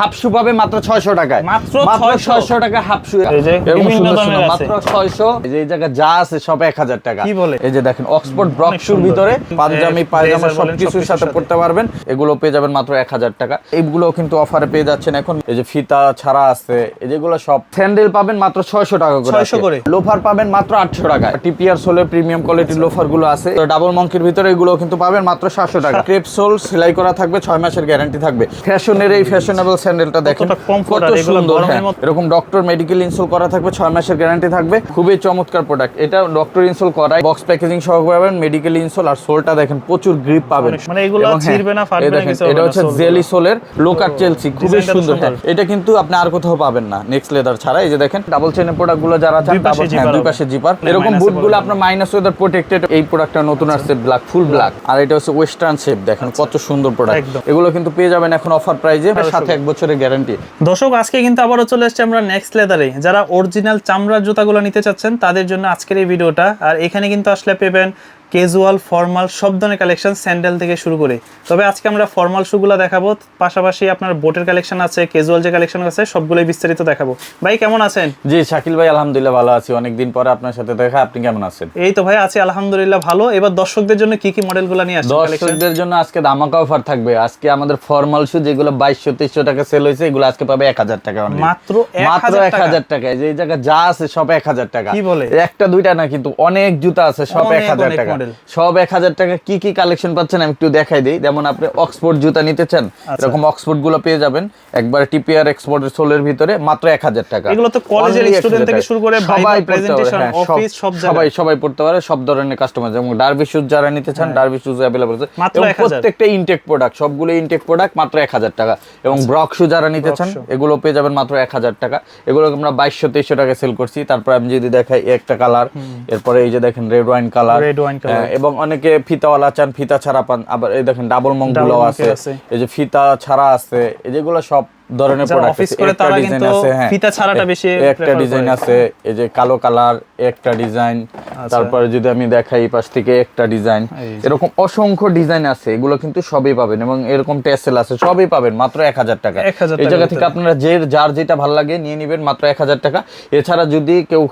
Half শু পাবে মাত্র ছয়শো টাকায়। মাত্র মাত্র 600 ছয়শো টাকা হাফশু এই যে। মাত্র এই যে এই যা আছে সব এক হাজার টাকা। কি বলে? এই যে দেখেন অক্সফোর্ড। ভিতরে পাঞ্জাবি এ, পায়জামা সবকিছুর সাথে। পড়তে পারবেন। এগুলো পেয়ে যাবেন মাত্র এক হাজার টাকা। এইগুলো কিন্তু অফারে পেয়ে যাচ্ছেন এখন। এই যে ফিতা ছাড়া আছে। এই যেগুলো সব স্যান্ডেল পাবেন মাত্র ছয়শো টাকা করে 600 করে? লোফার পাবেন মাত্র আটশো টাকা টিপিআর সোলের প্রিমিয়াম কোয়ালিটির লোফারগুলো আছে। ডাবল মঙ্কির ভিতরে এগুলো কিন্তু পাবেন মাত্র সাতশো টাকা। ক্রেপ সোল সেলাই করা থাকবে ছয় মাসের গ্যারান্টি থাকবে। ফ্যাশনের এই ফ্যাশনেবল স্যান্ডেলটা দেখেন। কত সুন্দর হ্যাঁ। এরকম ডক্টর মেডিকেল ইনস্টল করা থাকবে ছয় মাসের গ্যারান্টি থাকবে। খুবই চমৎকার প্রোডাক্ট এটা ডক্টর ইনস্টল করাই বক্স প্যাকেজিং সহ পাবেন মেডিকেল ইনস্টল আর সোলটা দেখেন প্রচুর গ্রিপ পাবেন। মানে এগুলো হ্যাঁ, ছিঁড়বে না, ফাটবে না, কিছু এটা হচ্ছে জেলি সোলের লোকার চেলসি খুবই সুন্দর সুন্দর। হ্যাঁ। এটা কিন্তু আপনি আর কোথাও পাবেন না নেক্সট লেদার ছাড়া। এই যে দেখেন ডাবল চেনের প্রোডাক্টগুলো যারা চান হ্যাঁ, zipper দুই পাশে জিপার মানে এরকম বুটগুলো। আপনার মাইনাস ওয়েদার প্রোটেক্টেড এই প্রোডাক্টটা নতুন আসছে ব্ল্যাক ফুল ব্ল্যাক আর এটা হচ্ছে ওয়েস্টার্ন শেপ দেখেন কত সুন্দর প্রোডাক্ট এগুলো কিন্তু পেয়ে যাবেন এখন অফার প্রাইজে সাথে এক বছরের গ্যারান্টি দর্শক, আজকে কিন্তু আবারও চলে এসেছি আমরা নেক্সট লেদারে যারা অরিজিনাল চামড়ার জুতাগুলো নিতে চাচ্ছেন, তাদের জন্য আজকের এই ভিডিওটা। আর এখানে কিন্তু আসলে পেবেন ক্যাজুয়াল ফর্মাল সব ধরনের কালেকশন স্যান্ডেল থেকে শুরু করে। তবে আজকে আমরা ফর্মাল শুগুলো দেখাবো। পাশাপাশি আপনার বোটের কালেকশন আছে ক্যাজুয়াল যে কালেকশন আছে সবগুলোই বিস্তারিত দেখাবো। ভাই কেমন আছেন? জি শাকিল ভাই আলহামদুলিল্লাহ ভালো আছি। অনেকদিন পরে আপনার সাথে দেখা আপনি কেমন আছেন? এই তো ভাই আছি আলহামদুলিল্লাহ ভালো। এবার দর্শকদের জন্য কি কি মডেলগুলো নিয়ে কালেকশন দর্শকদের জন্য আজকে ধামাকা অফার থাকবে। আজকে আমাদের ফর্মাল শু যেগুলো বাইশশো তেইশশো টাকা সেল হয়েছে এগুলো আজকে পাবে এক হাজার টাকা মাত্র মাত্র এক হাজার টাকায় যে জায়গায় যা আছে সব এক হাজার টাকা। কি বলে? একটা দুইটা না কিন্তু অনেক জুতা আছে সব এক হাজার টাকা। Model। সব এক হাজার টাকা কি কি কালেকশন পাচ্ছেন আমি একটু দেখাই দিই যেমন আপনি অক্সফোর্ড জুতা নিতে চান আচ্ছা। এরকম অক্সফোর্ডগুলো পেয়ে যাবেন একবার টিপিআর এক্সপোর্টের সোলের ভিতরে মাত্র এক হাজার টাকা এগুলো তো কলেজের 1000 থেকে শুরু করে সবাই viva, পড়তে পারে, presentation, হ্যাঁ, সব-। সবাই সবাই পড়তে পারে সব ধরনের কাস্টমার যেমন ডার্বি শুজ যারা নিতে চান ডার্বি শুজ অ্যাভেলেবল আছে। মাত্র এবং 1000 প্রত্যেকটা ইনটেক প্রোডাক্ট সবগুলো ইনটেক প্রোডাক্ট মাত্র এক হাজার টাকা এবং আচ্ছা। ব্রক শু যারা নিতে চান এগুলো পেয়ে যাবেন মাত্র এক হাজার টাকা এগুলো আমরা বাইশশো তেইশশো টাকা সেল করছি তারপর আমি যদি দেখাই একটা কালার এরপরে এই যে দেখেন red wine colour wine colour। এবং অনেকে ফিতাওয়ালা চান ফিতা ছাড়া পান। আবার এই দেখেন ডাবল মংগুলো আছে। আছে। এই যে ফিতা ছাড়া আছে এই যেগুলো সব ধরনের প্রোডাক্ট অফিস করে তারা কিন্তু ফিতা ছাড়াটা বেশি একটা ডিজাইন আছে এই যে কালো কালার একটা ডিজাইন তারপরে যদি আমি দেখাই পাশ থেকে একটা ডিজাইন এরকম অসংখ্য ডিজাইন আছে এগুলো কিন্তু সবই পাবেন এবং এরকম টেসেল আছে সবই পাবেন মাত্র এক হাজার টাকা। এই জায়গা থেকে আপনারা যে যার যেটা ভালো লাগে নিয়ে নেবেন মাত্র এক হাজার টাকা। এছাড়া যদি কেউ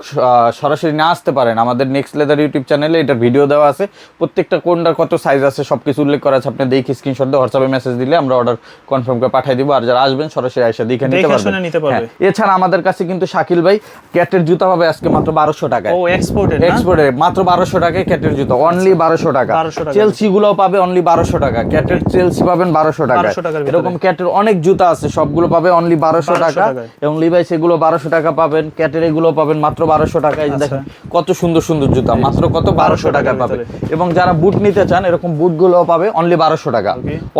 সরাসরি না আসতে পারেন আমাদের নেক্সট লেদার ইউটিউব চ্যানেলে এটার ভিডিও দেওয়া আছে। প্রত্যেকটা কোনটার কত সাইজ আছে সবকিছু উল্লেখ করা আছে আপনি দেখি স্ক্রিনশট দিয়ে হোয়াটসঅ্যাপে মেসেজ দিলে আমরা অর্ডার কনফার্ম করে পাঠিয়ে দিব। আর যারা আসবেন সরাসরি দেখে নিতে দেখে নিতে পারবে। হ্যাঁ। এছাড়া আমাদের কাছে কিন্তু শাকিল ভাই ক্যাটের জুতা পাবে আজকে মাত্র বারোশো টাকায়। ও এক্সপোর্টেড না? এক্সপোর্টে মাত্র বারোশো টাকায় ক্যাটের জুতো অনলি বারোশো টাকা। 1200 টাকা। চেলসি গুলো পাবে অনলি বারোশো টাকা ক্যাটের চেলসি পাবেন বারোশো টাকা 1200 টাকার ভিতরে। এরকম ক্যাটের অনেক জুতা আছে সবগুলো পাবে অনলি বারোশো 1200 টাকা। এবং লিভাইস এগুলো বারোশো টাকা পাবেন ক্যাটের এগুলো পাবেন মাত্র বারোশো টাকা এই আচ্ছা। দেখেন কত সুন্দর সুন্দর জুতা মাত্র কত বারোশো টাকা পাবে। এবং যারা বুট নিতে চান এরকম বুটগুলো পাবে অনলি বারোশো টাকা।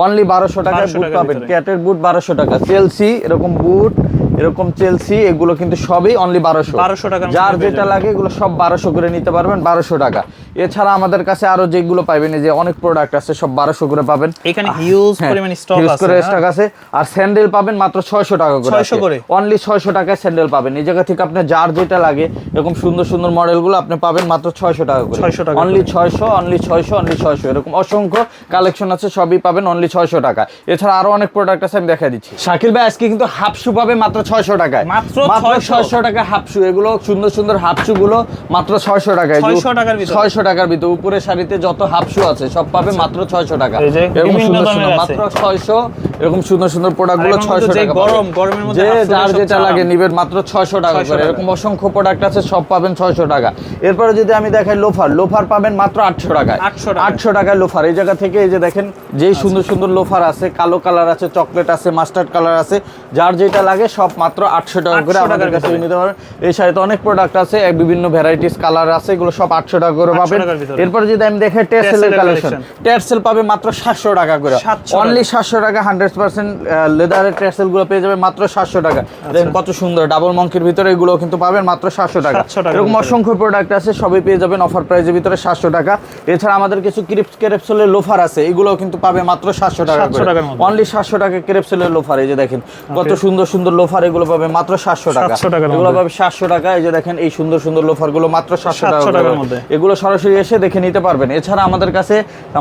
অনলি বারোশো টাকায় 1200 বুট পাবেন। ক্যাটের বুট বারোশো টাকা। চেলসি এরকম বুট এরকম চেলসি এগুলো কিন্তু সবই অনলি বারোশো। 1200 টাকার যার যেটা লাগে এগুলো সব বারোশো করে নিতে পারবেন বারোশো টাকা। এছাড়া আমাদের কাছে আরও যেগুলো পাবেন যে অনেক প্রোডাক্ট আছে সব বারোশো করে পাবেন। এখানে হিউজ হ্যাঁ, পরিমাণ স্টক আছে করে হ্যাঁ? আছে। আর স্যান্ডেল পাবেন মাত্র ছয়শো টাকা করে 600 করে? অনলি ছয়শো টাকায় স্যান্ডেল পাবেন। এই জায়গা থেকে আপনি যার যেটা লাগে এরকম সুন্দর সুন্দর মডেলগুলো আপনি পাবেন মাত্র ছয়শো টাকা করে। 600 টাকা অনলি ছয়শো অনলি ছয়শো অনলি ছয়শো। এরকম অসংখ্য কালেকশন আছে সবই পাবেন অনলি ছয়শো টাকা। এছাড়া আরও অনেক প্রোডাক্ট আছে আমি দেখাই দিচ্ছি। শাকিল ভাই আজকে কিন্তু হাফ শু পাবে মাত্র ছয়শো টাকায়। মাত্র 600 ছয়শো। টাকা হাফ শু এগুলো সুন্দর সুন্দর হাফ শু গুলো মাত্র ছয়শো টাকায়। 600 টাকার ছয়শো টাকার ভিতরে। উপরের শাড়িতে যত হাফ শু আছে সব পাবে মাত্র ছয়শো টাকা। এরকম সুন্দর সুন্দর মাত্র ছয়শো এরকম সুন্দর সুন্দর প্রোডাক্টগুলো ছয়শো টাকা গরম, গরমের মধ্যে যার যেটা লাগে নিবেন মাত্র ছয়শো টাকা করে। এরকম অসংখ্য প্রোডাক্ট আছে সব পাবেন ছয়শো টাকা। এরপরে যদি আমি দেখাই লোফার লোফার পাবেন মাত্র আটশো টাকায়। 800 টাকায়। আটশো টাকায় লোফার। এই জায়গা থেকে এই যে দেখেন যেই সুন্দর সুন্দর লোফার আছে কালো কালার আছে চকলেট আছে মাস্টার্ড কালার আছে যার যেটা লাগে সব মাত্র আটশো টাকা করে 800 আমাদের কাছে নিতে পারেন এই শাড়িতে অনেক প্রোডাক্ট আছে বিভিন্ন ভ্যারাইটিস কালার আছে এগুলো সব আটশো টাকা করে পাবেন। এরপর যদি আমি দেখে টেসেলের কালেকশন। টেসেল পাবে মাত্র সাতশো টাকা করে। অনলি সাতশো টাকা হান্ড্রেড পার্সেন্ট লেদারের টেসেলগুলো পেয়ে যাবে মাত্র সাতশো টাকা। আচ্ছা। দেখেন কত সুন্দর ডাবল মঙ্কির ভিতরে এগুলো কিন্তু পাবেন মাত্র সাতশো টাকা। এরকম অসংখ্য প্রোডাক্ট আছে সবই পেয়ে যাবেন অফার প্রাইজের ভিতরে সাতশো টাকা। এছাড়া আমাদের কিছু ক্রিপস ক্রেপসোলের লোফার আছে এগুলো কিন্তু পাবে মাত্র সাতশো টাকা 700 টাকার মধ্যে। অনলি সাতশো টাকা ক্রেপসোলের লোফার এই যে দেখেন কত সুন্দর সুন্দর লোফার এগুলো পাবে মাত্র সাতশো টাকা। এগুলো পাবে সাতশো টাকা এই যে দেখেন এই সুন্দর সুন্দর লোফারগুলো মাত্র সাতশো টাকা টাকার মধ্যে। এগুলো সরাসরি এসে দেখে নিতে পারবেন। এছাড়া আমাদের কাছে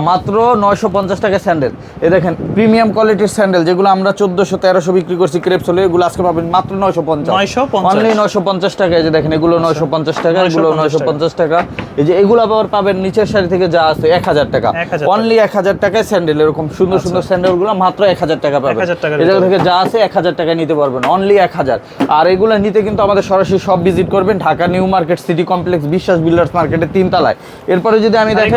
মাত্র নয়শো পঞ্চাশ টাকা স্যান্ডেল। এ দেখেন প্রিমিয়াম কোয়ালিটির স্যান্ডেল যেগুলো আমরা চোদ্দশো তেরোশো বিক্রি করছি ক্রেপস হলে এগুলো আজকে পাবেন মাত্র নয়শো পঞ্চাশ। অনলি নয়শো পঞ্চাশ টাকা এই যে দেখেন এগুলো নয়শো পঞ্চাশ টাকা এগুলো নয়শো পঞ্চাশ টাকা। এই যে এগুলো আবার পাবেন নিচের সারি থেকে যা আছে এক হাজার টাকা। অনলি এক হাজার টাকায় স্যান্ডেল এরকম সুন্দর সুন্দর স্যান্ডেলগুলো মাত্র এক হাজার টাকা পাবেন। 1000 টাকার এই জায়গা থেকে যা আছে এক হাজার টাকায় নিতে পারবেন। অনলি এক হাজার। আর এগুলো নিতে কিন্তু আমাদের সরাসরি সব ভিজিট করবেন Dhaka New Market City Complex Biswas Builders মার্কেটের তিন তলায় এরপরে যদি আমি ভাই-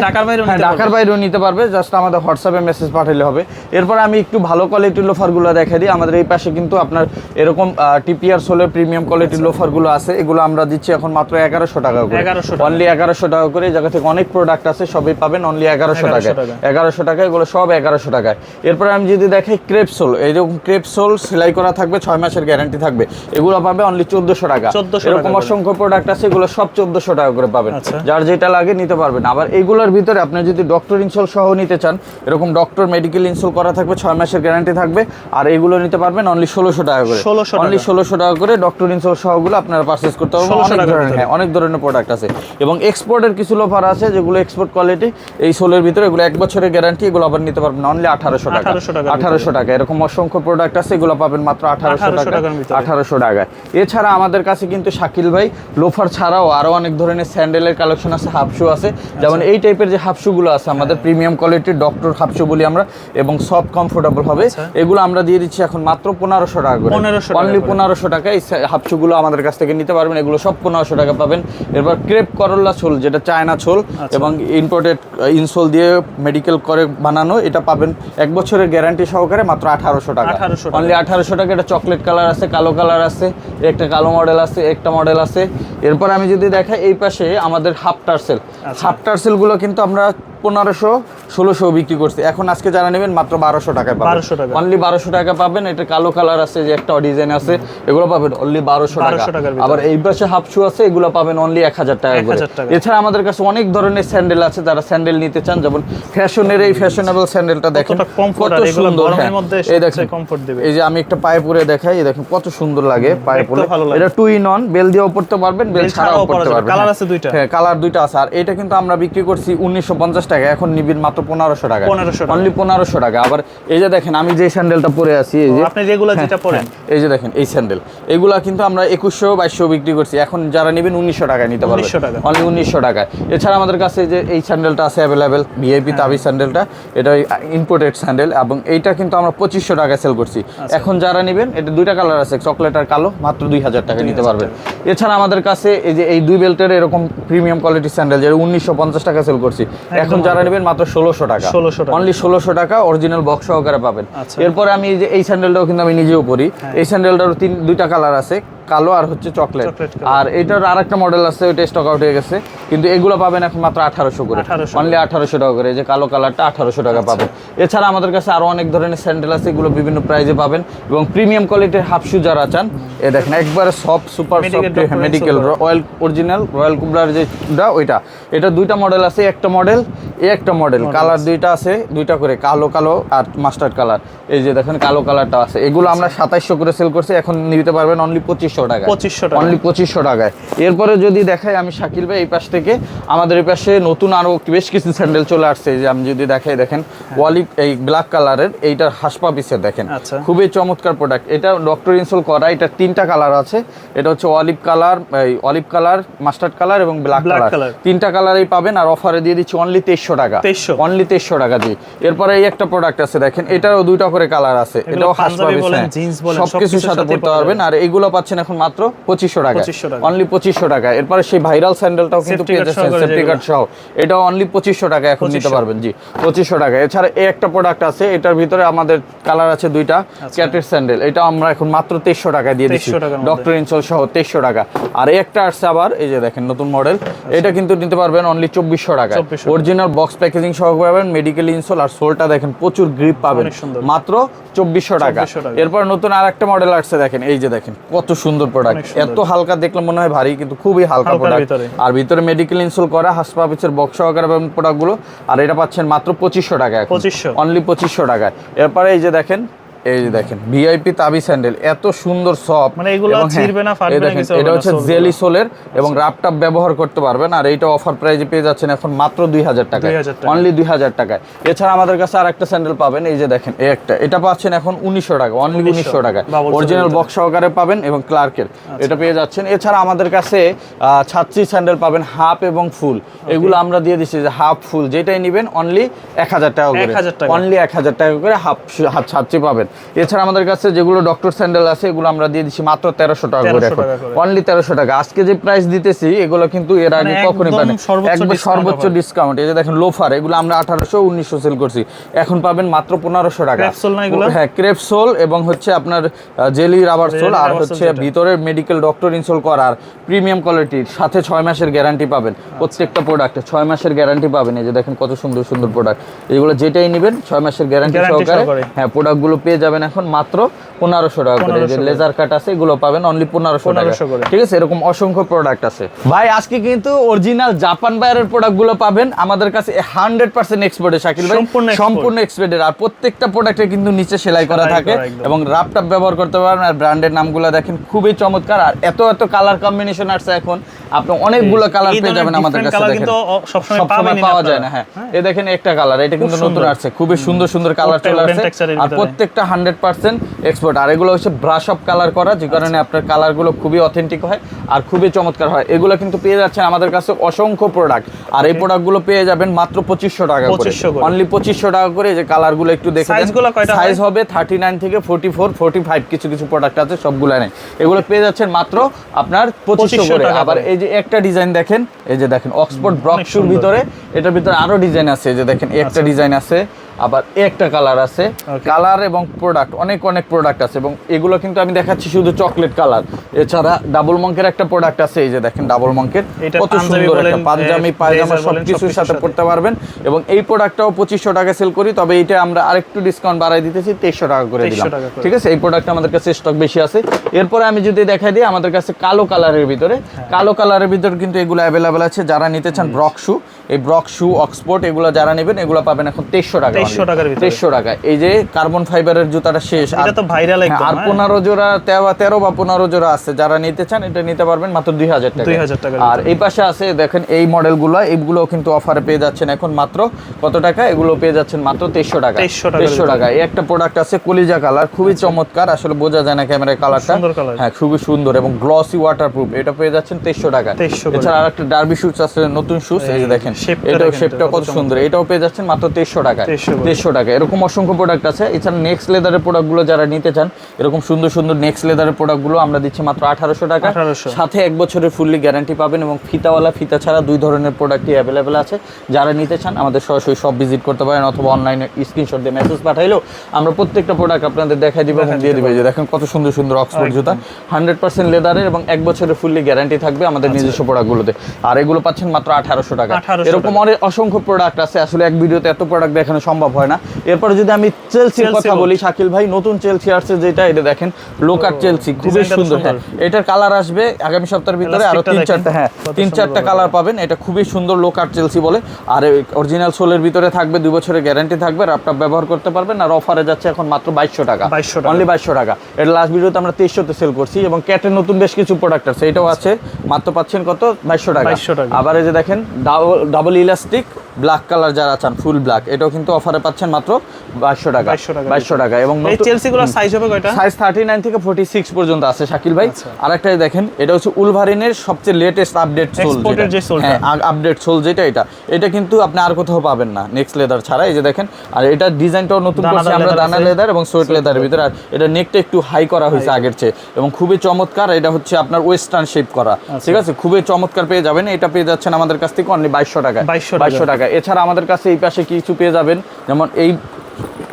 ঢাকার বাইরেও হ্যাঁ, নিতে বাইরেও নিতে পারবে জাস্ট আমাদের হোয়াটসঅ্যাপে মেসেজ পাঠালে হবে। এরপর আমি একটু ভালো কোয়ালিটির লোফারগুলো দেখা দিই। আমাদের এই পাশে কিন্তু আপনার এরকম টিপিআর সোলের প্রিমিয়াম কোয়ালিটির লোফারগুলো আছে। এগুলো আমরা দিচ্ছি এখন মাত্র এগারোশো টাকা করে। 1100 অনলি এগারোশো টাকা করে। এই জায়গা থেকে অনেক প্রোডাক্ট আছে সবই পাবেন অনলি এগারোশো টাকায়। টাকা। এগারোশো টাকা এগুলো সব এগারোশো টাকায়। এরপরে আমি যদি দেখাই ক্রেপসোল এইরকম ক্রেপসোল সেলাই করা থাকবে ছয় মাসের গ্যারান্টি থাকবে। এগুলো পাবে অনলি চোদ্দশো টাকা। 1400 এরকম। অসংখ্য প্রোডাক্ট আছে এগুলো সব চোদ্দশো টাকা করে পাবেন। আচ্ছা। যার যেটা লাগে নিতে পারবেন। আবার এইগুলোর ভিতরে আপনি যদি ডক্টর ইনসোল সহ নিতে চান এরকম ডক্টর মেডিকেল ইনসোল করা থাকবে ছয় মাসের গ্যারান্টি থাকবে। আর এইগুলো নিতে পারবেন অনলি ষোলোশো টাকা করে। 1600 অনলি ষোলোশো টাকা করে ডক্টর ইনসোল সহগুলো আপনারা পারচেস করতে পারবেন। অনেক ধরনের হ্যাঁ অনেক ধরনের প্রোডাক্ট আছে। এবং এক্সপোর্টের কিছু লোফার আছে যেগুলো এক্সপোর্ট কোয়ালিটি এই সোলের ভিতরে এগুলো এক বছরের গ্যারান্টি এগুলো আবার নিতে পারবেন অনলি আঠারোশো টাকা। আঠারোশো টাকা। এরকম অসংখ্য প্রোডাক্ট আছে এগুলো পাবেন মাত্র আঠারোশো 1800 টাকা আঠারোশো টাকায়। এছাড়া আমাদের কাছে কিন্তু শাকিল ভাই লোফার ছাড়াও আরও অনেক ধরনের স্যান্ডেলের কালেকশন আছে হাফ শু আছে যেমন এই টাইপের যে হাফ শুগুলো আছে আমাদের প্রিমিয়াম কোয়ালিটির ডক্টর হাফ শু বলি আমরা এবং সফট কমফোর্টেবল হবে। আচ্ছা। এগুলো আমরা দিয়ে দিচ্ছি এখন মাত্র পনেরোশো টাকা করে। অনলি পনেরোশো টাকা এই হাফ শুগুলো আমাদের কাছ থেকে নিতে পারবেন। এগুলো সব পনেরোশো টাকা পাবেন। এরপর ক্রেপ করল্লা ছোল যেটা চায়না ছোল আচ্ছা। এবং ইম্পোর্টেড ইনসোল দিয়ে মেডিকেল করে বানানো এটা পাবেন এক বছরের গ্যারান্টি সহকারে মাত্র আঠারোশো টাকা। অনলি আঠারোশো টাকা এটা চকলেট কালার আছে কালো কালার আছে একটা কালো মডেল আছে একটা মডেল আছে এরপর আমি যদি দেখাই এই পাশে আমাদের হাফ টার্সেল। হাফ টার্সেলগুলো কিন্তু আমরা পনেরোশো ষোলোশো বিক্রি করছি এখন আজকে যারা নেবেন মাত্র বারোশো টাকায় পাবেন 1200 টাকা। অনলি বারোশো টাকা পাবেন এটা কালো কালার আছে যে একটা ডিজাইন আছে এগুলো পাবেন অনলি বারোশো টাকা 1200 টাকার ভিতরে। আবার এই পাশে হাফ শু আছে এগুলো পাবেন অনলি এক হাজার টাকা করে এছাড়া আমাদের কাছে অনেক ধরনের স্যান্ডেল আছে যারা স্যান্ডেল নিতে চান যেমন ফ্যাশনের এই ফ্যাশনেবল স্যান্ডেলটা দেখেন এগুলো গরমের মধ্যে এই দেখেন। এই যে আমি একটা পায়ে পরে দেখাই এই দেখেন কত সুন্দর লাগে পায়ে পরে। এটা টু ইন অন বেল দিয়েও পড়তে পারবেন বেল ছাড়াও ছাড়াও পরা পড়তে পারবেন কালার হ্যাঁ। আছে দুইটা। হ্যাঁ কালার দুইটা আছে আর এটা কিন্তু আমরা বিক্রি করছি উনিশশো পঞ্চাশ টাকা এখন নিবিন মাত্র পনেরোশো টাকা। 1500 টাকা। অনলি পনেরোশো টাকা। আবার এই যে দেখেন আমি যে স্যান্ডেলটা পরে আছি এই যে আপনি রেগুলার যেটা পরেন। হ্যাঁ, এই যে দেখেন এই স্যান্ডেল। এগুলা কিন্তু আমরা একুশশো বাইশশো বিক্রি করছি। এখন যারা নেবেন উনিশশো টাকায় নিতে পারবেন অনলি উনিশশো টাকায়। এছাড়া আমাদের কাছে যে এই স্যান্ডেলটা আছে অ্যাভেলেবেল ভিআইপি হ্যাঁ। তাবি স্যান্ডেলটা এটা ইম্পোর্টেড স্যান্ডেল এবং এইটা কিন্তু আমরা পঁচিশশো টাকায় সেল করছি। আচ্ছা। এখন যারা নেবেন এটা দুইটা কালার আছে চকলেট আর কালো মাত্র দুই হাজার টাকা নিতে পারবেন। এছাড়া আমাদের কাছে এই যে এই দুই বেল্টের এরকম প্রিমিয়াম কোয়ালিটি স্যান্ডেল যেটা উনিশশো পঞ্চাশ টাকা সেল করছি। এখন যারা নেবেন মাত্র ষোলোশো টাকা ষোলোশো টাকা। অনলি ষোলোশো টাকা অরিজিনাল বক্স সহকারে পাবেন আচ্ছা। এরপরে আমি এই যে এই স্যান্ডেলটাও কিন্তু আমি নিজেও পরি হ্যাঁ। এই স্যান্ডেলটারও তিন দুইটা কালার আছে কালো আর হচ্ছে চকলেট। Chocolate colour. আর একটা মডেল আছে ওইটা স্টক আউট হয়ে গেছে। কিন্তু এগুলো পাবেন এখন মাত্র আঠারোশো করে। 1800 অনলি আঠারোশো টাকা করে। এই যে কালো কালারটা আঠারোশো টাকা আচ্ছা। পাবেন। এছাড়া আমাদের কাছে আরও অনেক ধরনের স্যান্ডেল আছে এগুলো বিভিন্ন প্রাইজে পাবেন। এবং প্রিমিয়াম কোয়ালিটির হাফ শু যারা চান এ দেখেন একবারে soft super soft medical oil original royal কুবলার যেটা ওইটা। এটা দুইটা মডেল আছে একটা মডেল এই একটা মডেল কালার দুইটা আছে দুইটা করে কালো কালো আর মাস্টার্ড কালার এই যে দেখেন কালো কালারটা আছে। এগুলো আমরা সাতাইশশো করে সেল করছি এখন নিতে পারবেন অনলি পঁচিশশো টাকা 2500 টাকা। অনলি পঁচিশশো টাকায়। এরপরে যদি দেখাই আমি শাকিল ভাই এই পাশ থেকে আমাদের এই পাশে নতুন আরও বেশ কিছু স্যান্ডেল চলে আসছে। যে আমি যদি দেখাই দেখেন ওয়ালিপ এই ব্ল্যাক কালারের এইটার হাসপা পিসের দেখেন। আচ্ছা। খুবই চমৎকার প্রোডাক্ট এটা ডক্টর ইনসোল করা এটা তিনটা কালার আছে। এটা হচ্ছে অলিভ কালার এই অলিভ কালার মাস্টার্ড কালার এবং ব্ল্যাক কালার তিনটা কালারই পাবেন আর অফারে দিয়ে দিচ্ছি অনলি তেইশশো টাকা। 2300 অনলি তেইশশো টাকা দিয়ে। এরপরে এই একটা প্রোডাক্ট আছে দেখেন এটারও দুইটা করে কালার আছে। এটাও হাসপা পিস। হ্যাঁ। সবকিছুর সাথে পড়তে পারবেন। আর এগুলো পাচ্ছেন এখন মাত্র পঁচিশশো টাকা অনলি পঁচিশশো টাকা এরপরে সেই ভাইরাল স্যান্ডেলটাও কিন্তু Safety পেয়ে যাচ্ছেন সেফটি যেগুলো। সহ। এটাও অনলি পঁচিশশো টাকা এখন নিতে পারবেন জি পঁচিশশো টাকা এছাড়া এই একটা প্রোডাক্ট আছে এটার ভিতরে আমাদের কালার আছে দুইটা ক্যাটের স্যান্ডেল এটা আমরা এখন মাত্র তেইশশো টাকায় দিয়ে দিচ্ছি। 2300 টাকার মধ্যে। ডক্টর ইনসোল সহ তেইশশো টাকা। আর এই একটা আসছে আবার এই যে দেখেন নতুন মডেল এটা কিন্তু নিতে পারবেন অনলি চব্বিশশো টাকা। 2400 অরিজিনাল বক্স প্যাকেজিং সহ পাবেন মেডিকেল ইনসোল আর সোলটা দেখেন প্রচুর গ্রিপ পাবেন। মাত্র চব্বিশশো টাকা। 2400 টাকা। এরপর নতুন আর একটা মডেল আসছে দেখেন এই যে দেখেন কত সুন্দর প্রোডাক্ট এত হালকা দেখলে মনে হয় ভারী কিন্তু খুবই হালকা প্রোডাক্ট আর ভিতরে মেডিকেল ইনসোল করা হাসপাতালের বক্স সহকারে প্রোডাক্টগুলো আর এটা পাচ্ছেন মাত্র পঁচিশশো টাকা পঁচিশশো। 2500 অনলি পঁচিশশো টাকায়। এরপরে এই যে দেখেন এই যে দেখেন ভিআইপি তাবি স্যান্ডেল এত সুন্দর সফট মানে এগুলো ছিঁড়বে না, ফাটবে না, কিছু এটা হচ্ছে জেলি সোলের এবং রাপটাপ ব্যবহার করতে পারবেন আর এইটা অফার প্রাইজে পেয়ে যাচ্ছেন এখন মাত্র দুই হাজার টাকা 2000 টাকা। অনলি দুই হাজার টাকায়। এছাড়া আমাদের কাছে আর একটা স্যান্ডেল পাবেন এই যে দেখেন এই একটা। এটা পাচ্ছেন এখন উনিশশো টাকা অনলি 1900 উনিশশো টাকায়। অরিজিনাল বক্স সহকারে পাবেন এবং ক্লার্কের এটা পেয়ে যাচ্ছেন। এছাড়া আমাদের কাছে আহ, ছাত্রী স্যান্ডেল পাবেন হাফ এবং ফুল। এগুলো আমরা দিয়ে দিচ্ছি যে হাফ ফুল যেটাই নেবেন অনলি এক হাজার টাকা করে। 1000 টাকা। অনলি এক হাজার টাকা করে হাফ হাফ ছাত্রী পাবেন। এছাড়া আমাদের কাছে যেগুলো ডক্টর স্যান্ডেল আছে এগুলো আমরা দিয়ে দিচ্ছি মাত্র তেরোশো টাকা করে এখন। অনলি তেরোশো টাকা। আজকে যে প্রাইস দিতেছি এগুলো কিন্তু এর আগে কখনই পাবেন একবার সর্বোচ্চ ডিসকাউন্ট এই যে দেখেন লোফার এগুলো আমরা আঠারোশো উনিশশো সেল করছি। এখন পাবেন মাত্র পনেরোশো টাকা? হ্যাঁ ক্রেপ সোল এবং হচ্ছে আপনার জেলি রাবার সোল আর হচ্ছে ভিতরে মেডিকেল ডক্টর ইনস্টল করার প্রিমিয়াম কোয়ালিটির সাথে ছয় মাসের গ্যারান্টি পাবেন। প্রত্যেকটা প্রোডাক্টে ছয় মাসের গ্যারান্টি পাবেন। এই যে দেখেন কত সুন্দর সুন্দর প্রোডাক্ট এগুলো যেটাই নেবেন ছয় মাসের গ্যারান্টি সহকারে। হ্যাঁ প্রোডাক্টগুলো পেয়ে যাবেন এখন মাত্র পনেরোশো টাকা করে। যে লেজার কাট আছে এগুলো পাবেন অনলি পনেরোশো টাকা। ঠিক আছে? এরকম অসংখ্য প্রোডাক্ট আছে। ভাই আজকে কিন্তু অরিজিনাল জাপান বাইরের প্রোডাক্টগুলো পাবেন। আমাদের কাছে হান্ড্রেড পার্সেন্ট এক্সপোর্টে শাকিল ভাই। সম্পূর্ণ এক্সপোর্টের আর প্রত্যেকটা প্রোডাক্টে কিন্তু নিচে সেলাই করা থাকে। এবং রাপটাপ ব্যবহার করতে পারবেন। আর ব্র্যান্ডের নামগুলো দেখেন খুবই চমৎকার। আর এত এত কালার কম্বিনেশন আসছে এখন। আপনি অনেকগুলো কালার পেয়ে যাবেন আমাদের কাছে দেখেন। সবসময় পাওয়া যায় না। হ্যাঁ। এ দেখেন একটা কালার এটা কিন্তু নতুন। আসছে। খুবই সুন্দর সুন্দর কালার চলে আসছে। আর প্রত্যেকটা হান্ড্রেড পার্সেন্ট এক্সপোর্ট আর এগুলো হচ্ছে ব্রাশ অফ কালার করা যে কারণে আপনার কালারগুলো খুবই অথেন্টিক হয় আর খুবই চমৎকার হয়। এগুলো কিন্তু পেয়ে যাচ্ছেন আমাদের কাছে অসংখ্য প্রোডাক্ট আর এই প্রোডাক্টগুলো পেয়ে যাবেন মাত্র পঁচিশশো টাকা করে। অনলি পঁচিশশো টাকা করে যে কালারগুলো একটু দেখে? সাইজ হবে থার্টি নাইন থেকে ফোর্টি ফোর ফোর্টি ফাইভ কিছু কিছু প্রোডাক্ট আছে সবগুলো নেই। এগুলো পেয়ে যাচ্ছেন মাত্র আপনার পঁচিশশো করে। টাকা আবার এই যে একটা ডিজাইন দেখেন এই যে দেখেন অক্সফোর্ড ব্রকশুর। ভিতরে এটার ভিতরে আরও ডিজাইন আছে এই যে দেখেন একটা ডিজাইন আছে। আবার একটা কালার আছে। কালার এবং প্রোডাক্ট অনেক অনেক প্রোডাক্ট আছে এবং এগুলো কিন্তু আমি দেখাচ্ছি শুধু চকলেট কালার এছাড়া ডাবল মঙ্কের একটা প্রোডাক্ট আছে এই যে দেখেন ডাবল মঙ্কের কত সুন্দর একটা পাঞ্জাবি পায়জামা সবকিছুর সবকিছুর সাথে। পড়তে পারবেন এবং এই প্রোডাক্টটাও পঁচিশশো টাকা সেল করি তবে এটা আমরা আরেকটু ডিসকাউন্ট বাড়াই দিতেছি তেইশশো টাকা করে 2300 দিলাম ঠিক আছে? এই প্রোডাক্ট আমাদের কাছে স্টক বেশি আছে। এরপরে আমি যদি দেখাই দিই আমাদের কাছে কালো কালারের ভিতরে। হ্যাঁ। কালো কালারের ভিতরে কিন্তু এগুলো অ্যাভেলেবেল আছে। যারা নিতে চান ব্রক শু এই ব্রক শু অক্সফোর্ড এগুলো যারা নেবেন এগুলো পাবেন এখন তেইশশো টাকা। 2300 টাকার তেইশশো টাকা। এই যে কার্বন ফাইবারের জুতাটা শেষ। এটা তো হ্যাঁ, আর হ্যাঁ। পনেরো জোড়া তেরো বা পনেরো জোড়া আছে। যারা নিতে চান এটা নিতে পারবেন মাত্র দুই হাজার টাকা। 2000 টাকার আর এই পাশে আছে দেখেন এই মডেলগুলো এইগুলো কিন্তু অফারে পেয়ে যাচ্ছেন এখন মাত্র কত টাকা? এগুলো পেয়ে যাচ্ছেন মাত্র তেইশশো টাকা। তেইশশো টাকা। এই একটা প্রোডাক্ট আছে কলিজা কালার খুবই চমৎকার। আসলে বোঝা যায় না ক্যামেরায় কালারটা হ্যাঁ খুবই সুন্দর এবং গ্লসি ওয়াটারপ্রুফ এটা পেয়ে যাচ্ছেন তেইশশো টাকা। 2300 করে। এছাড়া আরেকটা ডার্বি শুজ আছে নতুন শুজ এই যে দেখেন এটাও শেপটা কত কত সুন্দর। এটাও পেয়ে যাচ্ছেন মাত্র তেইশশো টাকা 2300 করে। তেইশশো টাকা। এরকম অসংখ্য প্রোডাক্ট আছে। এছাড়া নেক্সট লেদারের প্রোডাক্টগুলো যারা নিতে চান এরকম সুন্দর সুন্দর নেক্সট লেদারের প্রোডাক্টগুলো আমরা দিচ্ছি মাত্র আঠারোশো টাকা। সাথে এক বছরের ফুললি গ্যারান্টি পাবেন এবং ফিতাওয়ালা ফিতা ছাড়া দুই ধরনের প্রোডাক্টই অ্যাভেলেবেল আছে। যারা নিতে চান আমাদের সরাসরি সব ভিজিট করতে পারেন অথবা অনলাইনে স্ক্রিনশট দিয়ে মেসেজ পাঠাইলেও আমরা প্রত্যেকটা প্রোডাক্ট আপনাদের দেখাই দিব এবং দিয়ে দিবে। যে দেখেন কত সুন্দর সুন্দর অক্সফোর্ড জুতা। হান্ড্রেড পার্সেন্ট লেদারের এবং এক বছরের ফুললি গ্যারান্টি থাকবে আমাদের নিজস্ব প্রোডাক্টগুলোতে আর এগুলো পাচ্ছেন মাত্র আঠারোশো টাকা। এরকম অনেক অসংখ্য প্রোডাক্ট আছে। আসলে এক ভিডিওতে এত প্রোডাক্ট দেখানো সম্ভব হয় না। এরপরে যদি আমি চেলসির কথা বলি শাকিল ভাই নতুন চেলসি আসছে যেটা এটা দেখেন লোকার চেলসি খুবই সুন্দর। হ্যাঁ এটার কালার আসবে আগামী সপ্তাহের ভিতরে আরও তিন চারটা হ্যাঁ তিন চারটা কালার পাবেন। এটা খুবই সুন্দর লোকার চেলসি বলে। আর অরিজিনাল সোলের ভিতরে থাকবে দুই বছরের গ্যারান্টি থাকবে ল্যাপটপ ব্যবহার করতে পারবেন। আর অফারে যাচ্ছে এখন মাত্র বাইশশো টাকা। 2200 টাকা। অনলি বাইশশো টাকা। এটা লাস্ট ভিডিওতে আমরা তেইশশোতে সেল করছি এবং ক্যাটের নতুন বেশ কিছু প্রোডাক্ট আছে। এটাও আছে মাত্র পাচ্ছেন কত? বাইশশো টাকা। 2200 টাকা। আবার এই যে দেখেন ডাবল ইলাস্টিক ব্ল্যাক কালার যারা চান ফুল ব্ল্যাক এটাও কিন্তু অফারে পাচ্ছেন মাত্র বাইশশো টাকা। 2200 টাকা। বাইশশো টাকা এবং এই নতুন- চেলসি গুলোর সাইজ হবে কয়টা? সাইজ থার্টি নাইন থেকে ফোর্টি সিক্স পর্যন্ত আছে শাকিল ভাই। আচ্ছা। আরেকটা দেখেন এটা হচ্ছে উলভারিনের সবচেয়ে লেটেস্ট আপডেট সোল। হ্যাঁ আপডেট সোল যেটা এটা। এটা কিন্তু আপনি আর কোথাও পাবেন না নেক্সট লেদার ছাড়া। এই যে দেখেন আর এটা ডিজাইনটাও নতুন করছি আমরা দানা লেদার এবং সোয়েট লেদারের ভিতরে। আর এটা নেকটা একটু হাই করা হয়েছে আগের চেয়ে। এবং খুবই চমৎকার এটা হচ্ছে আপনার ওয়েস্টার্ন শেপ করা। আচ্ছা। ঠিক আছে? খুবই চমৎকার পেয়ে যাবেন। এটা পেয়ে যাচ্ছেন আমাদের কাছ থেকে অনলি বাইশশো টাকা 2200 টাকা। বাইশশো টাকা এছাড়া আমাদের কাছে এই পাশে কিছু পেয়ে যাবেন। যেমন এই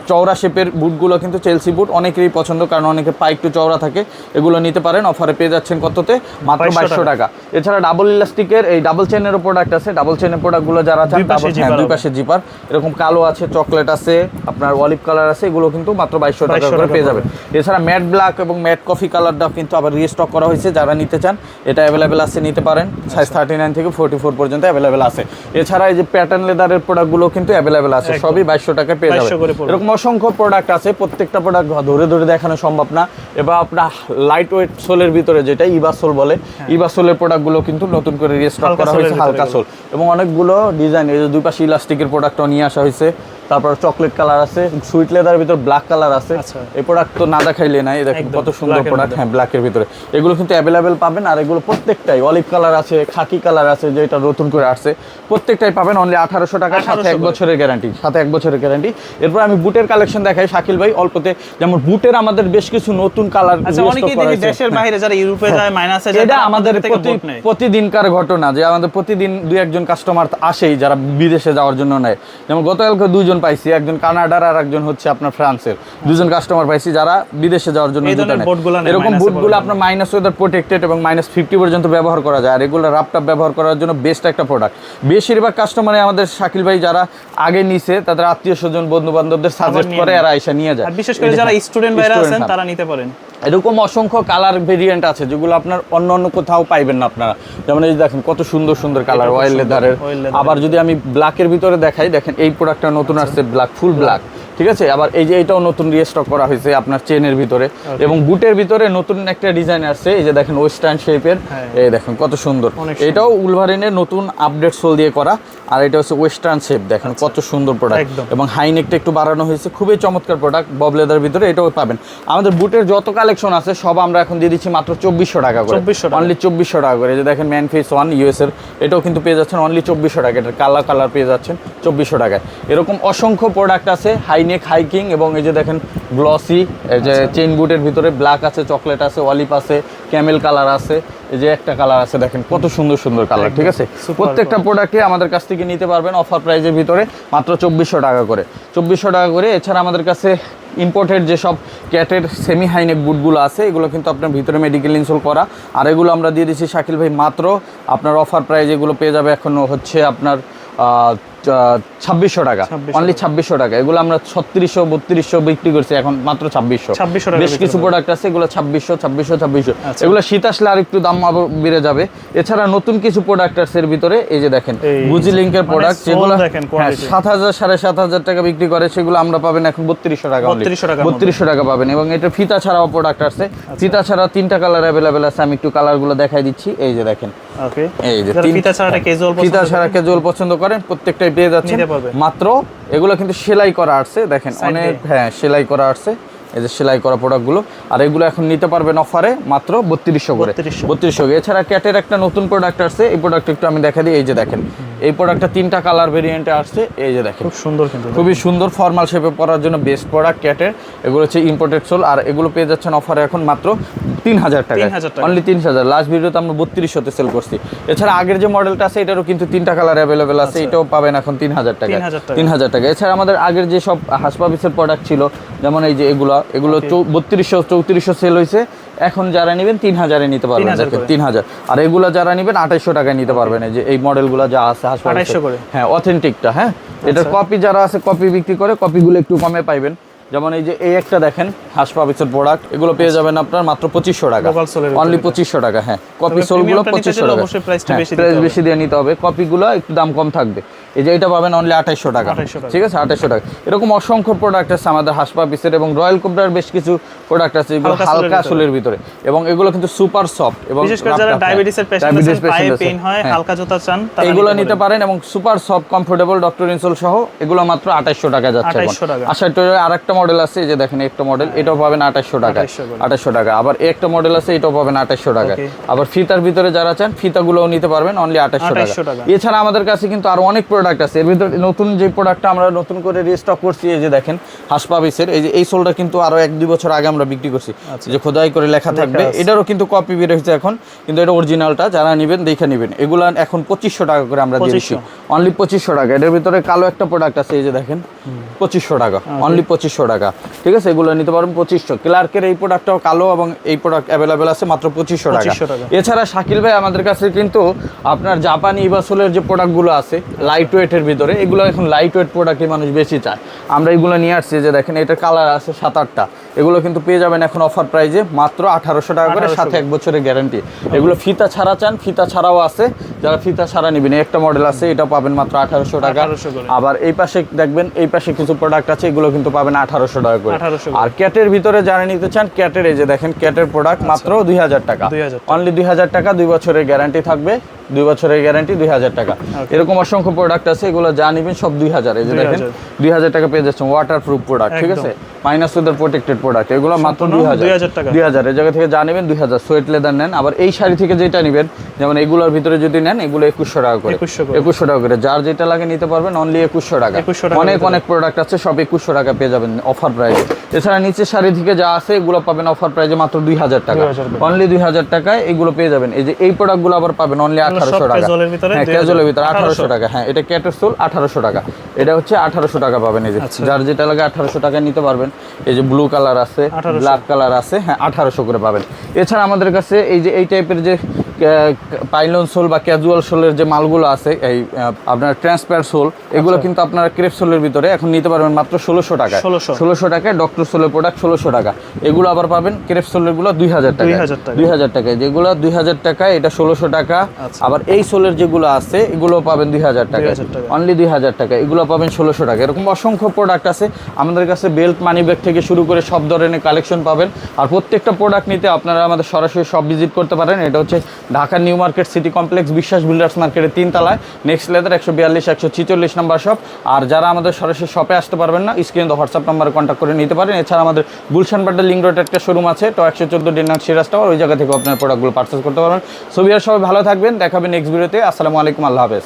চওড়া শেপের বুটগুলো কিন্তু চেলসি বুট। অনেকেরই পছন্দ কারণ অনেকে পা একটু চওড়া থাকে। এগুলো নিতে পারেন অফারে পেয়ে যাচ্ছেন কততে? মাত্র বাইশশো টাকা। এছাড়া ডাবল ইলাস্টিকের এই ডাবল চেনেরও প্রোডাক্ট আছে। ডাবল চেনের প্রোডাক্টগুলো যারা চান দুই পাশে double- হ্যাঁ জিপার এরকম কালো আছে চকলেট আছে আপনার অলিভ কালার আছে এগুলো কিন্তু মাত্র বাইশশো টাকা করে পেয়ে। যাবেন। এছাড়া ম্যাট ব্ল্যাক এবং ম্যাট কফি কালারটাও কিন্তু আবার রিস্টক করা হয়েছে। যারা নিতে চান এটা অ্যাভেলেবেল আছে নিতে পারেন। সাইজ থার্টি নাইন থেকে ফোর্টি ফোর পর্যন্ত অ্যাভেলেবেল আছে। এছাড়া এই যে প্যাটার্ন লেদারের প্রোডাক্টগুলো কিন্তু অ্যাভেলেবেল আছে। সবই বাইশশো টাকায় পেয়ে 2200 যাবেন করে পড়বে। এরকম অসংখ্য প্রোডাক্ট আছে প্রত্যেকটা প্রোডাক্ট ধরে ধরে দেখানো সম্ভব না। এবার আপনার লাইট ওয়েট সোলের ভিতরে যেটা ইবাসোল বলে ইবাসোলের প্রোডাক্টগুলো কিন্তু নতুন করে রিস্টক করা হয়েছে হালকা সোল এবং অনেকগুলো ডিজাইন এই যে দুই পাশে ইলাস্টিকের প্রোডাক্টও নিয়ে আসা হয়েছে। তারপর চকলেট কালার আছে সুইট লেদার ভিতর ব্ল্যাক কালার আছে। আচ্ছা। এই প্রোডাক্ট তো না দেখাইলে নাই দেখেন কত সুন্দর প্রোডাক্ট। হ্যাঁ ব্ল্যাকের ভিতরে। এগুলো কিন্তু অ্যাভেলেবেল পাবেন আর এগুলো প্রত্যেকটাই অলিভ কালার আছে খাকি কালার আছে যেটা নতুন করে আসছে প্রত্যেকটাই পাবেন অনলি আঠারোশো টাকা সাথে এক বছরের গ্যারান্টি সাথে এক বছরের গ্যারান্টি এরপর আমি বুটের কালেকশন দেখাই শাকিল ভাই অল্পতে। যেমন বুটের আমাদের বেশ কিছু নতুন কালার আচ্ছা অনেকেই দেখি দেশের বাইরে যারা ইউরোপে যায় মাইনাসে যায় হ্যাঁ। এটা আমাদের প্রতিদিনকার ঘটনা যে আমাদের প্রতিদিন দুই একজন কাস্টমার আসেই যারা বিদেশে যাওয়ার জন্য নেয়। যেমন গতকালকে দুইজন পাইছি একজন কানাডার আর একজন হচ্ছে আপনার ফ্রান্সের। দুজন কাস্টমার পাইছি যারা বিদেশে যাওয়ার জন্য এরকম বুটগুলো আপনার মাইনাস ওয়েদার প্রোটেক্টেড এবং মাইনাস ফিফটি পর্যন্ত ব্যবহার করা যায়। আর এগুলো রাপটাপ ব্যবহার করার জন্য বেস্ট একটা প্রোডাক্ট বেশিরভাগ কাস্টমারে আমাদের শাকিল ভাই যারা আগে নিছে তাদের আত্মীয় স্বজন বন্ধু বান্ধবদের সাজেস্ট করে। আর আইসা নিয়ে যায়। বিশেষ করে যারা স্টুডেন্ট ভাইরা আছেন হ্যাঁ। তারা নিতে পারেন। এরকম অসংখ্য কালার ভেরিয়েন্ট আছে যেগুলো আপনার অন্য অন্য কোথাও পাইবেন না আপনারা। যেমন এই যে দেখেন কত সুন্দর সুন্দর কালার অয়েল লেদারের আবার যদি আমি ব্ল্যাকের ভিতরে দেখাই দেখেন এই প্রোডাক্টটা নতুন আসছে ব্ল্যাক ফুল ব্ল্যাক ঠিক আছে? আবার এই যে এটাও নতুন রিস্টক করা হয়েছে আপনার চেনের ভিতরে। এবং বুটের ভিতরে নতুন একটা ডিজাইন আসছে এই যে দেখেন ওয়েস্টার্ন শেপের হ্যাঁ। এই দেখেন কত সুন্দর। এটাও উলভারিনের নতুন আপডেট সোল দিয়ে করা আর এটা হচ্ছে ওয়েস্টার্ন শেপ দেখেন কত সুন্দর প্রোডাক্ট আচ্ছা। এবং হাইনেকটা একটু বাড়ানো হয়েছে খুবই চমৎকার প্রোডাক্ট বব লেদার ভিতরে এটাও পাবেন। আমাদের বুটের যত কালেকশন আছে সব আমরা এখন দিয়ে দিচ্ছি মাত্র চব্বিশশো টাকা করে। 2400 অনলি চব্বিশশো টাকা করে। এই যে দেখেন ম্যান ফেস ওয়ান ইউএস এর এটাও কিন্তু পেয়ে যাচ্ছেন অনলি চব্বিশশো টাকা। এটার কালার কালার পেয়ে যাচ্ছেন চব্বিশশো টাকায়। এরকম অসংখ্য প্রোডাক্ট আছে হাইনেক হাইকিং এবং এই যে দেখেন গ্লসি এই যে আচ্ছা। চেইন বুটের ভিতরে ব্ল্যাক আছে চকলেট আছে অলিভ আছে ক্যামেল কালার আছে এই যে একটা কালার আছে দেখেন কত সুন্দর সুন্দর কালার ঠিক আছে? প্রত্যেকটা প্রোডাক্টে আমাদের কাছ থেকে নিতে পারবেন অফার প্রাইজের ভিতরে মাত্র চব্বিশশো টাকা করে। চব্বিশশো টাকা করে এছাড়া আমাদের কাছে ইম্পোর্টেড যেসব ক্যাটের সেমি হাইনেক বুটগুলো আছে এগুলো কিন্তু আপনার ভিতরে মেডিকেল ইনসোল করা। আর এগুলো আমরা দিয়ে দিচ্ছি শাকিল ভাই মাত্র আপনার অফার প্রাইজ এগুলো পেয়ে যাবে এখন হচ্ছে আপনার ছাব্বিশশো টাকা। অনলি ছাব্বিশশো টাকা। এগুলো আমরা ছত্রিশশো বত্রিশশো বিক্রি করছি এখন মাত্র ছাব্বিশশো। 2600 বেশ কিছু প্রোডাক্ট আছে এগুলো ছাব্বিশশো ছাব্বিশশো ছাব্বিশশো। আচ্ছা। এগুলো শীত আসলে আর একটু দাম বেড়ে যাবে। এছাড়া নতুন কিছু প্রোডাক্ট আছে এর ভিতরে এই যে দেখেন লিঙ্কের মানে প্রোডাক্ট যেগুলো দেখেন হ্যাঁ। সাত হাজার সাড়ে সাত হাজার টাকা বিক্রি করে সেগুলো আমরা পাবেন এখন বত্রিশশো টাকা 3200 টাকার মধ্যে। বত্রিশশো টাকা পাবেন। এবং এটা ফিতা ছাড়াও প্রোডাক্ট আছে। আচ্ছা। ফিতা ছাড়া তিনটা কালার অ্যাভেলেবেল আছে আমি একটু কালারগুলো দেখাই দিচ্ছি। এই যে দেখেন। এই যে ফিতা ছাড়া ক্যাজুয়াল পছন্দ করেন প্রত্যেকটাই পেয়ে যাচ্ছেন। মাত্র এগুলো কিন্তু সেলাই করা আসছে। দেখেন অনেক হ্যাঁ সেলাই করা আসছে। এই যে সেলাই করা প্রোডাক্টগুলো আর এগুলো এখন নিতে পারবেন অফারে মাত্র বত্রিশশো করে। 3200 বত্রিশশো। এছাড়া ক্যাটের একটা নতুন প্রোডাক্ট আসছে এই প্রোডাক্ট একটু আমি দেখা দিই এই যে দেখেন। এই প্রোডাক্টটা তিনটা কালার ভেরিয়েন্টে আসছে এই যে দেখেন। খুব সুন্দর কিন্তু খুবই সুন্দর ফর্মাল শেপে পরার জন্য বেস্ট প্রোডাক্ট ক্যাটের এগুলো হচ্ছে ইম্পোর্টেড সোল আর এগুলো পেয়ে যাচ্ছেন অফারে এখন মাত্র তিন হাজার টাকা। অনলি তিন হাজার লাস্ট ভিডিওতে আমরা বত্রিশশোতে সেল করছি। এছাড়া আগের যে মডেলটা আছে এটারও কিন্তু তিনটা কালার অ্যাভেলেবেল আছে এটাও পাবেন এখন তিন হাজার টাকা 3000 টাকা। তিন হাজার টাকা। এছাড়া আমাদের আগের যে সব হাসপাবিসের প্রোডাক্ট ছিল যেমন এই যে এগুলো এগুলো বত্রিশশো চৌত্রিশশো সেল হয়েছে এখন যারা নেবেন তিন হাজারে নিতে পারবেন 3000 দেখেন করে। তিন হাজার। আর এগুলো যারা নেবেন আঠাইশশো টাকায় নিতে পারবেন। এই যে এই মডেলগুলো যা আছে হাসপাতাল 2800 করে। হ্যাঁ অথেন্টিকটা হ্যাঁ? এটার কপি যারা আছে কপি বিক্রি করে কপিগুলো একটু কমে পাইবেন। যেমন এই যে এই একটা দেখেন হাসপাবিসের প্রোডাক্ট এগুলো পেয়ে যাবেন আপনার মাত্র পঁচিশশো টাকা। অনলি পঁচিশশো টাকা হ্যাঁ। কপি সোলগুলো পঁচিশশো টাকা। টা হ্যাঁ। বেশি দিয়ে নিতে হবে। কপিগুলো একটু দাম কম থাকবে। এই যে এটা পাবেন অনলি আঠাইশশো টাকা। ঠিক আছে? আঠাইশশো টাকা। এরকম অসংখ্য প্রোডাক্ট আছে আমাদের হাসপা পিসের এবং রয়্যাল কোবরার বেশ কিছু প্রোডাক্ট আছে এগুলো হালকা সোলের ভিতরে। এবং এগুলো কিন্তু সুপার সফট এবং বিশেষ করে যারা হ্যাঁ। ডায়াবেটিসের পেশেন্ট আছেন পায়ে পেইন হয় হ্যাঁ। হালকা জুতা চান এগুলো নিতে পারেন। এবং super soft comfortable doctor insole সহ এগুলো মাত্র আঠাইশশো টাকা যাচ্ছে 2800 টাকা। আশা আর একটা মডেল আছে এই যে দেখেন একটা মডেল এটাও পাবেন আঠাইশশো টাকা 2800 টাকা আবার একটা মডেল আছে এটাও পাবেন আঠাইশশো টাকা আবার ফিতার ভিতরে যারা চান ফিতাগুলোও নিতে পারবেন অনলি আঠাইশশো 2800 টাকা টাকা। এছাড়া আমাদের কাছে কিন্তু আরও অনেক প্রোডাক্ট আছে এর ভিতরে নতুন যে প্রোডাক্টটা আমরা নতুন করে রিস্টক করছি এই যে দেখেন হাসপাবিসের এই যে এই সোলটা কিন্তু আরও এক দুই বছর আগে আমরা বিক্রি করছি। যে খোদাই করে লেখা থাকবে এটারও কিন্তু কপি বের হয়েছে এখন কিন্তু এটা অরিজিনালটা যারা নেবেন দেখে নেবেন। এগুলা এখন পঁচিশশো টাকা করে আমরা দিয়ে দিচ্ছি। 2500 অনলি পঁচিশশো টাকা। এটার ভিতরে কালো একটা প্রোডাক্ট আছে এই যে দেখেন। পঁচিশশো টাকা। অনলি পঁচিশশো টাকা। ঠিক আছে? এগুলো নিতে পারবেন পঁচিশশো। ক্লার্কের এই প্রোডাক্টটাও কালো এবং এই প্রোডাক্ট অ্যাভেলেবেল আছে মাত্র পঁচিশশো টাকা। 2500 টাকা। এছাড়া শাকিল ভাই আমাদের কাছে কিন্তু আপনার জাপানি ইবাসোলের যে প্রোডাক্টগুলো আছে লাইট ওয়েটের ভিতরে এগুলো এখন লাইট ওয়েট প্রোডাক্টই মানুষ বেশি চায়। আমরা এগুলো নিয়ে আসছি যে দেখেন এটার কালার আছে সাত আটটা। এগুলো কিন্তু পেয়ে যাবেন এখন অফার প্রাইজে মাত্র আঠারোশো টাকা করে সাথে এক বছরের গ্যারান্টি এগুলো ফিতা ছাড়া চান ফিতা ছাড়াও আছে। যারা ফিতা ছাড়া নেবেন একটা মডেল আছে এটা পাবেন মাত্র আঠারোশো টাকা। আবার এই পাশে দেখবেন এই পাশে কিছু প্রোডাক্ট আছে এগুলো কিন্তু পাবেন আঠারোশো টাকা করে। আর ক্যাটের ভিতরে যারা নিতে চান ক্যাটের এই যে দেখেন ক্যাটের প্রোডাক্ট মাত্র দুই হাজার টাকা। 2000 টাকা। অনলি দুই হাজার টাকা দুই বছরের গ্যারান্টি থাকবে। দুই বছরের গ্যারান্টি দুই হাজার টাকা। এরকম অসংখ্য প্রোডাক্ট আছে এগুলো যা নিবেন সব দুই হাজার। এই যে দেখেন দুই হাজার। টাকা পেয়ে যাচ্ছেন ওয়াটার প্রুফ প্রোডাক্ট ঠিক আছে? মাইনাস ওয়েদার প্রোটেক্টেড প্রোডাক্ট এগুলো মাত্র দুই হাজার। দুই হাজার এই জায়গা থেকে যা নেবেন দুই হাজার। সোয়েট লেদার নেন। আবার এই শাড়ি থেকে যেটা নেবেন যেমন এগুলোর ভিতরে যদি নেন এগুলো একুশশো টাকা করে। একুশশো টাকা করে। যার যেটা লাগে নিতে পারবেন অনলি একুশশো টাকা। অনেক অনেক প্রোডাক্ট আছে সব একুশশো টাকা পেয়ে যাবেন অফার প্রাইসে এছাড়া নিচের শাড়ি থেকে যা আছে এগুলো পাবেন অফার প্রাইসে মাত্র দুই হাজার টাকা। অনলি দুই হাজার টাকায় এগুলো পেয়ে যাবেন। এই যে এই প্রোডাক্টগুলো আবার পাবেন অনলি আঠারোশো টাকা। হ্যাঁ ক্যাজুয়ালের ভিতরে আঠারোশো। টাকা। হ্যাঁ এটা ক্যাটের আঠারোশো টাকা। এটা হচ্ছে আঠারোশো টাকা পাবেন এই যে। আচ্ছা। যার যেটা লাগে আঠারোশো টাকায় নিতে পারবেন। এই যে ব্লু কালার আছে ব্ল্যাক কালার আছে হ্যাঁ আঠারোশো করে পাবেন। এছাড়া আমাদের কাছে এই যে এই টাইপের যে পাইলন সোল বা ক্যাজুয়াল সোলের যে মালগুলো আছে এই আপনার ট্রান্সপার সোল এগুলো কিন্তু আপনারা ক্রেপ সোলের ভিতরে এখন নিতে পারবেন মাত্র ষোলোশো টাকা 1600 ষোলোশো টাকায় ডক্টর সোলের প্রোডাক্ট ষোলোশো টাকা। এগুলো আবার পাবেন ক্রেপ সোলেরগুলো দুই হাজার টাকা 2000 দুই হাজার টাকায়। যেগুলো দুই হাজার টাকা এটা ষোলোশো টাকা। আচ্ছা। আবার এই সোলের যেগুলো আছে এগুলো পাবেন দুই হাজার টাকা অনলি দুই হাজার টাকা এগুলো পাবেন ষোলোশো টাকা এরকম অসংখ্য প্রোডাক্ট আছে। আমাদের কাছে বেল্ট মানি ব্যাগ থেকে শুরু করে সব ধরনের কালেকশন পাবেন। আর প্রত্যেকটা প্রোডাক্ট নিতে আপনারা আমাদের সরাসরি সব ভিজিট করতে পারেন। এটা হচ্ছে Dhaka New Market City Complex Biswas Builders মার্কেটের তিন তলায় নেক্সট লেদার একশো বিয়াল্লিশ একশো ছিচল্লিশ নাম্বার শপ আর যারা আমাদের সরাসরি শপে আসতে পারবেন না স্ক্রিন হোয়াটসঅ্যাপ নাম্বারে কন্ট্যাক্ট করে নিতে পারেন। এছাড়া আমাদের গুলশান বাড্ডা লিঙ্ক রোড একটা শোরুম আছে তো একশো চোদ্দ ডিনার সিরাজ টাওয়ার ওই জায়গা থেকে আপনার প্রোডাক্টগুলো পার্চেস করতে পারবেন। সো বিয়ার সবাই ভালো থাকবেন। দেখাবেন নেক্সট ভিডিওতে আসসালামু আলাইকুম আল্লাহ হাফেজ।